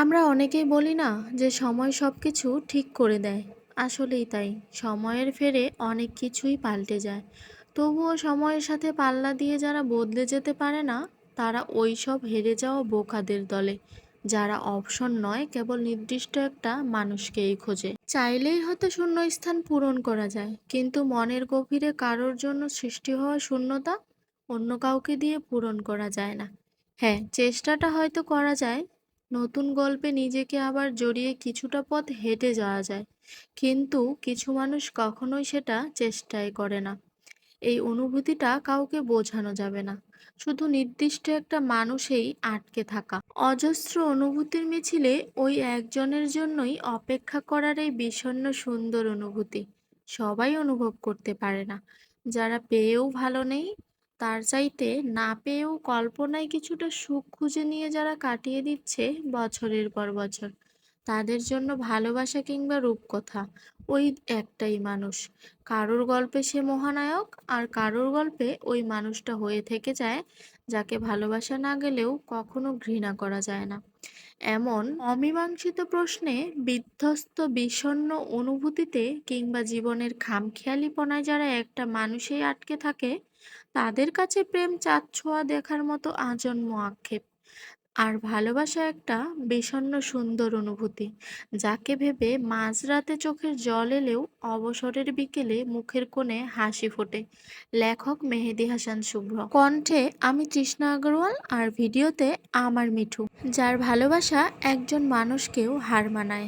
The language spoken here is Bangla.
আমরা অনেকেই বলি না যে সময় সব কিছু ঠিক করে দেয়। আসলেই তাই। সময়ের ফেরে অনেক কিছুই পাল্টে যায়। তবুও সময়ের সাথে পাল্লা দিয়ে যারা বদলে যেতে পারে না, তারা ওই সব হেরে যাওয়া বোকাদের দলে, যারা অপশন নয়, কেবল নির্দিষ্ট একটা মানুষকেই খোঁজে। চাইলেই হয়তো শূন্য স্থান পূরণ করা যায়, কিন্তু মনের গভীরে কারোর জন্য সৃষ্টি হওয়া শূন্যতা অন্য কাউকে দিয়ে পূরণ করা যায় না। হ্যাঁ চেষ্টাটা হয়তো করা যায় নতুন গল্পে নিজেকে আবার জড়িয়ে কিছুটা পথ হেঁটে যাওয়া যায়। কিন্তু কিছু মানুষ কখনোই সেটা চেষ্টাই করে না। এই অনুভূতিটা কাউকে বোঝানো যাবে না। শুধু নির্দিষ্ট একটা মানুষেই আটকে থাকা। অজস্র অনুভূতির মিছিলে ওই একজনের জন্যই অপেক্ষা করার এই বিষণ্ণ সুন্দর অনুভূতি সবাই অনুভব করতে পারে না। যারা পেয়েও ভালো নেই তার চাইতে না পেয়েও কল্পনায় কিছুটা সুখ খুঁজে নিয়ে যারা কাটিয়ে দিচ্ছে বছরের পর বছর। তাদের জন্য ভালোবাসা কিংবা রূপকথা, ওই একটাই মানুষ কারোর গল্পে সে মহানায়ক আর কারোর গল্পে ওই মানুষটা হয়ে থেকে যায়, যাকে ভালোবাসা না গেলেও কখনো ঘৃণা করা যায় না এমন অমীমাংসিত প্রশ্নে বিধ্বস্ত, বিষণ্ণ অনুভূতিতে কিংবা জীবনের খামখেয়ালিপনায় যারা একটা মানুষেই আটকে থাকে, তাদের কাছে প্রেম চাঁদ-ছোঁয়া দেখার মতো আজন্ম আক্ষেপ। আর ভালোবাসা একটা বিষণ্ন সুন্দর অনুভূতি, যাকে ভেবে মাঝরাতে চোখের জল এলেও অবসরের বিকেলে মুখের কোণে হাসি ফোটে। লেখক মেহেদি হাসান শুভ্র। কণ্ঠে আমি তৃষ্ণা আগরওয়াল আর ভিডিওতে আমার মিঠু। যার ভালোবাসা একজন মানুষকেও হার মানায়।